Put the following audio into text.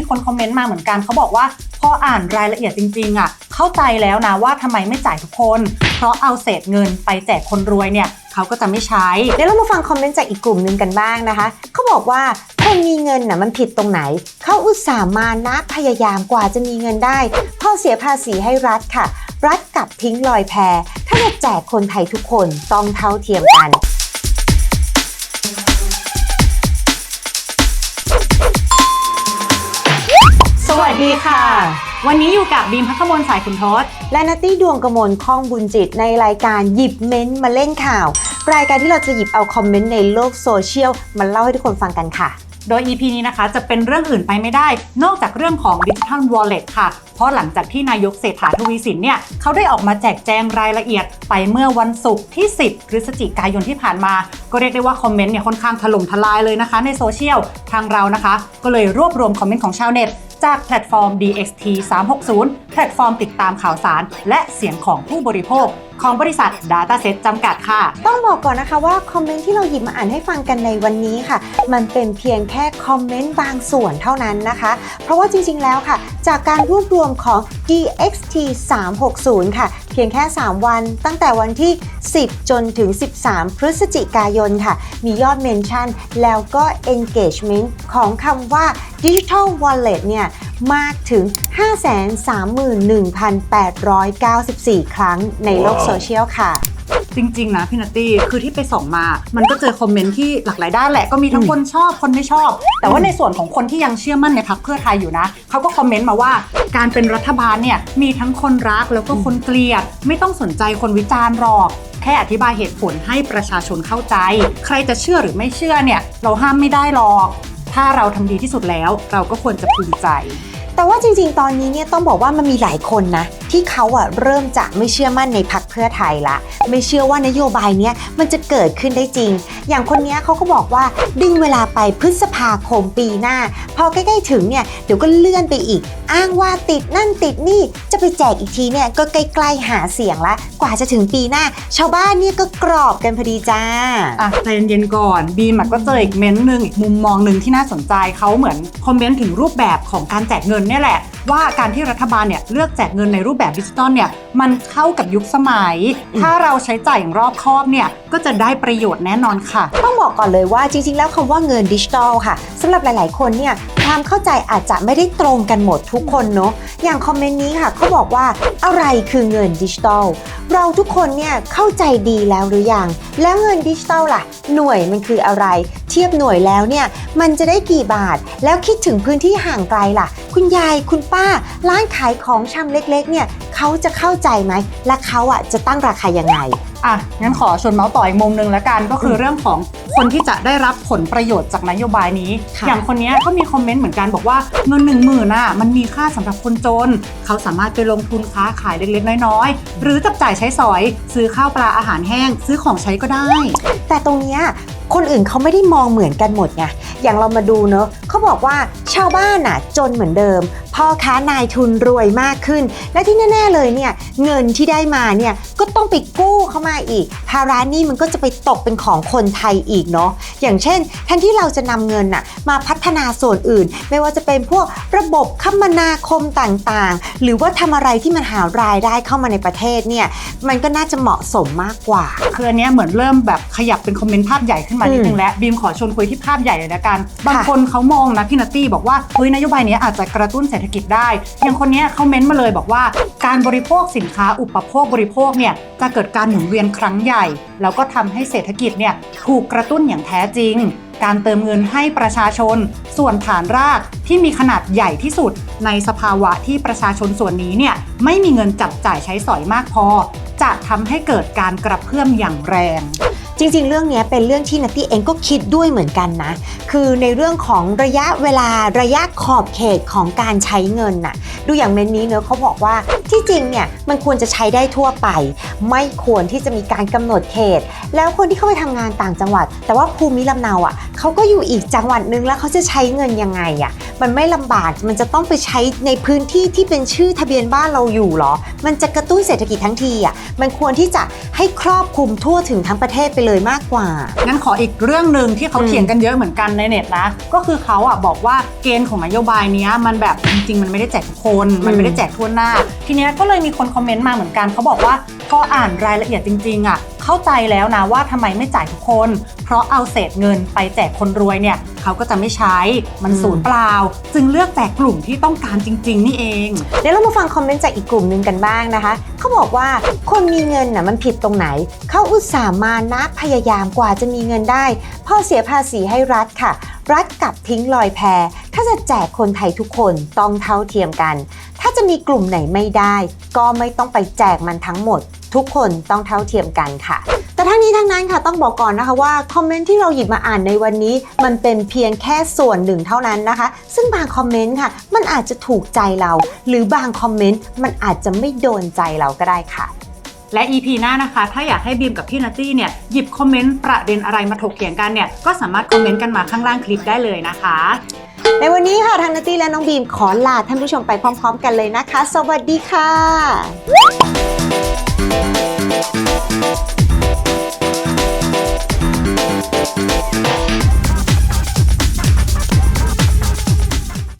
มีคนคอมเมนต์มาเหมือนกันเขาบอกว่าพออ่านรายละเอียดจริงๆอะเข้าใจแล้วนะว่าทำไมไม่จ่ายทุกคน เพราะเอาเศษเงินไปแจกคนรวยเนี่ยเขาก็จะไม่ใช้เดี๋ยวเรามาฟังคอมเมนต์จากอีกกลุ่มหนึ่งกันบ้างนะคะเขาบอกว่าคนมีเงินน่ะมันผิดตรงไหน เขาอุตส่าห์มานะพยายามกว่าจะมีเงินได้พอเสียภาษีให้รัฐค่ะ รัฐกลับทิ้งลอยแพถ้าจะแจกคนไทยทุกคนต้องเท่าเทียมกัน ดีค่ะ วันนี้อยู่กับบีมพักมลสายคุณทศ และนัตตี้ดวงกมลข้องบุญจิตในรายการหยิบเม้นต์มาเล่นข่าว รายการที่เราจะหยิบเอาคอมเมนต์ในโลกโซเชียลมาเล่าให้ทุกคนฟังกันค่ะ โดย EP นี้นะคะจะเป็นเรื่องอื่นไปไม่ได้ นอกจากเรื่องของ Digital Wallet ค่ะ เพราะหลังจากที่นายกเศรษฐาทวีสินเนี่ยเขาได้ออกมาแจกแจงรายละเอียดไปเมื่อวันศุกร์ที่ 10 พฤศจิกายนที่ผ่านมา ก็เรียกได้ว่าคอมเมนต์เนี่ยค่อนข้างถล่มทลายเลยนะคะในโซเชียล ทางเรานะคะ ก็เลยรวบรวมคอมเมนต์ของชาวเน็ต จากแพลตฟอร์ม DXT 360 ลตฟอร์มติดตามข่าวสาร และเสียงของผู้บริโภค ของบริษัท Dataset จำกัดค่ะ ต้องบอกก่อนนะคะว่าคอมเมนต์ที่เราหยิบมาอ่านให้ฟังกันในวันนี้ค่ะ มันเป็นเพียงแค่คอมเมนต์บางส่วนเท่านั้นนะคะ เพราะว่าจริงๆแล้วค่ะ จากการรวบรวมของ DXT 360 ค่ะ เพียงแค่ 3 วัน ตั้งแต่วันที่ 10 จนถึง 13 พฤศจิกายนค่ะ มียอดเมนชั่นแล้วก็ engagement ของคำว่า Digital Wallet เนี่ยมากถึง531,894 ครั้งในโลกโซเชียลค่ะ จริง ๆ นะพี่นัตตี้ คือที่ไปส่องมา มันก็เจอคอมเมนต์ที่หลากหลายด้านแหละ ก็มีทั้งคนชอบคนไม่ชอบ แต่ว่าในส่วนของคนที่ยังเชื่อมั่นในพรรคเพื่อไทยอยู่นะ เขาก็คอมเมนต์มาว่า การเป็นรัฐบาลเนี่ย มีทั้งคนรักแล้วก็คนเกลียด ไม่ต้องสนใจคนวิจารณ์หรอกแค่อธิบายเหตุผลให้ประชาชนเข้าใจ ใครจะเชื่อหรือไม่เชื่อเนี่ย เราห้ามไม่ได้หรอก ถ้าเราทำดีที่สุดแล้ว เราก็ควรจะภูมิใจ แต่ว่าจริงๆ ตอนนี้เนี่ยต้องบอกว่ามันมีหลายคนนะ ที่เขาอะเริ่มจะไม่เชื่อมั่นในพักเพื่อไทยละ ไม่เชื่อว่านโยบายเนี้ยมันจะเกิดขึ้นได้จริง อย่างคนนี้เขาก็บอกว่าดึงเวลาไปพฤษภาคมปีหน้า พอใกล้ๆถึงเนี่ยเดี๋ยวก็เลื่อนไปอีก อ้างว่าติดนั่นติดนี่จะไปแจกอีกทีเนี่ยก็ใกล้ๆหาเสียงละ กว่าจะถึงปีหน้า ชาวบ้านเนี่ยก็กรอบกันพอดีจ้าอะใจเย็นๆก่อนบีมก็เจออีกเม้นต์หนึ่งอีกมุมมองหนึ่งที่น่าสนใจเขาเหมือนคอมเมนต์ถึงรูปแบบของการแจกเงินเนี่ยแหละ ว่าการที่รัฐบาลเนี่ยเลือกแจกเงินในรูปแบบดิจิตอลเนี่ยมันเข้ากับยุคสมัย ถ้าเราใช้จ่ายอย่างรอบคอบเนี่ย ก็จะได้ประโยชน์แน่นอนค่ะ ต้องบอกก่อนเลยว่าจริง ๆ แล้วคำว่าเงินดิจิทัลค่ะสำหรับหลาย ๆ คนเนี่ยความเข้าใจอาจจะไม่ได้ตรงกันหมดทุกคนเนาะอย่างคอมเมนต์นี้ค่ะเขาบอกว่าอะไรคือเงินดิจิทัลเราทุกคนเนี่ยเข้าใจดีแล้วหรือยัง แล้วเงินดิจิทัลล่ะ หน่วยมันคืออะไร เทียบหน่วยแล้วเนี่ยมันจะได้กี่บาท แล้วคิดถึงพื้นที่ห่างไกลล่ะ คุณยายคุณป้า ร้านขายของชำเล็กๆเนี่ยเขาจะเข้าใจไหมและเขาอะจะตั้งราคายังไง อะงั้นขอชวนเมาส์ต่ออีกมุมหนึ่งแล้วกันก็คือเรื่องของคนที่จะได้รับผลประโยชน์จากนโยบายนี้ ค่ะ อย่างคนเนี้ยก็มีคอมเมนต์เหมือนกันบอกว่าเงินหนึ่งหมื่นน่ะมันมีค่าสำหรับคนจน เขาสามารถไปลงทุนค้าขายเล็กๆ น้อยๆ หรือจับจ่ายใช้สอย ซื้อข้าวปลาอาหารแห้ง ซื้อของใช้ก็ได้ แต่ตรงเนี้ยคนอื่นเขาไม่ได้มองเหมือนกันหมดไง อย่างเรามาดูเนอะเขาบอกว่าชาวบ้านน่ะจนเหมือนเดิมพ่อค้านายทุนรวยมากขึ้น และที่แน่ ๆ เลยเนี่ยเงินที่ได้มาเนี่ยก็ต้องไปกู้เข้ามาอีก ภาระหนี้มันก็จะไปตกเป็นของคนไทยอีกเนาะอย่างเช่นแทนที่เราจะนำเงินน่ะมาพัฒนาส่วนอื่น ไม่ว่าจะเป็นพวกระบบคมนาคมต่างๆ หรือว่าทำอะไรที่มันหารายได้เข้ามาในประเทศเนี่ยมันก็น่าจะเหมาะสมมากกว่า คืออันเนี้ยเหมือนเริ่มแบบขยับเป็นคอมเมนต์ภาพใหญ่ขึ้นมานิดนึงแล้วบีมขอชวนคุยที่ภาพใหญ่เลยละกันบางคนเขามองนะพี่นัตตี้บอกว่าเฮ้ยนโยบายเนี้ยอาจจะกระตุ้นเศรษฐกิจได้ อย่างคนนี้เขาเม้นต์มาเลยบอกว่า การบริโภคสินค้าอุปโภคบริโภคเนี่ยจะเกิดการหมุนเวียนครั้งใหญ่ แล้วก็ทำให้เศรษฐกิจเนี่ยถูกกระตุ้นอย่างแท้จริง การเติมเงินให้ประชาชน ส่วนฐานรากที่มีขนาดใหญ่ที่สุด ในสภาวะที่ประชาชนส่วนนี้เนี่ยไม่มีเงินจับจ่ายใช้สอยมากพอ จะทำให้เกิดการกระเพื่อมอย่างแรง จริง ๆ เรื่องนี้เป็นเรื่องที่นัตตี้เองก็คิดด้วยเหมือนกันนะ คือในเรื่องของระยะเวลาระยะขอบเขตของการใช้เงินน่ะ ดูอย่างเมนนี้เนอะเขาบอกว่าที่จริงเนี่ยมันควรจะใช้ได้ทั่วไป ไม่ควรที่จะมีการกำหนดเขต แล้วคนที่เข้าไปทำงานต่างจังหวัด แต่ว่าภูมิลำเนาอะเขาก็อยู่อีกจังหวัดนึงแล้วเขาจะใช้เงินยังไงอะ มันไม่ลำบาก มันจะต้องไปใช้ในพื้นที่ที่เป็นชื่อทะเบียนบ้านเราอยู่หรอ มันจะกระตุ้นเศรษฐกิจทั้งทีอะ มันควรที่จะให้ครอบคลุมทั่วถึงทั้งประเทศไปเลยมากกว่า งั้นขออีกเรื่องหนึ่งที่เขาเถียงกันเยอะเหมือนกันในเน็ตนะ ก็คือเขาอะบอกว่าเกณฑ์ของนโยบายเนี้ยมันแบบจริงๆ มันไม่ได้แจกทุกคน มันไม่ได้แจกทั่วหน้า ทีเนี้ยก็เลยมีคนคอมเมนต์มาเหมือนกันเขาบอกว่าพออ่านรายละเอียดจริงๆอะเข้าใจแล้วนะว่าทำไมไม่จ่ายทุกคน เพราะเอาเศษเงินไปแจกคนรวยเนี่ยเขาก็จะไม่ใช้มันสูญเปล่า จึงเลือกแจกกลุ่มที่ต้องการจริง ๆ นี่เองเดี๋ยวเรามาฟังคอมเมนต์จากอีกกลุ่มหนึ่งกันบ้างนะคะเขาบอกว่าคนมีเงินน่ะมันผิดตรงไหน เขาอุตส่าห์มานะพยายามกว่าจะมีเงินได้พอเสียภาษีให้รัฐค่ะ รัฐกลับทิ้งลอยแพถ้าจะแจกคนไทยทุกคนต้องเท่าเทียมกัน ถ้าจะมีกลุ่มไหนไม่ได้ ก็ไม่ต้องไปแจกมันทั้งหมด ทุกคนต้องเท่าเทียมกันค่ะ แต่ทั้งนี้ทั้งนั้นค่ะต้องบอกก่อนนะคะว่าคอมเมนต์ที่เราหยิบมาอ่านในวันนี้ มันเป็นเพียงแค่ส่วนหนึ่งเท่านั้นนะคะ ซึ่งบางคอมเมนต์ค่ะ มันอาจจะถูกใจเรา หรือบางคอมเมนต์มันอาจจะไม่โดนใจเราก็ได้ค่ะและ EP หน้านะคะ ถ้าอยากให้บีมกับพี่นัตตี้เนี่ย หยิบคอมเมนต์ประเด็นอะไรมาถกเถียงกันเนี่ย ก็สามารถคอมเมนต์กันมาข้างล่างคลิปได้เลยนะคะ ในวันนี้ค่ะทางนัตตี้และน้องบีมขอลาท่านผู้ชมไปพร้อม ๆ กันเลยนะคะ สวัสดีค่ะ Música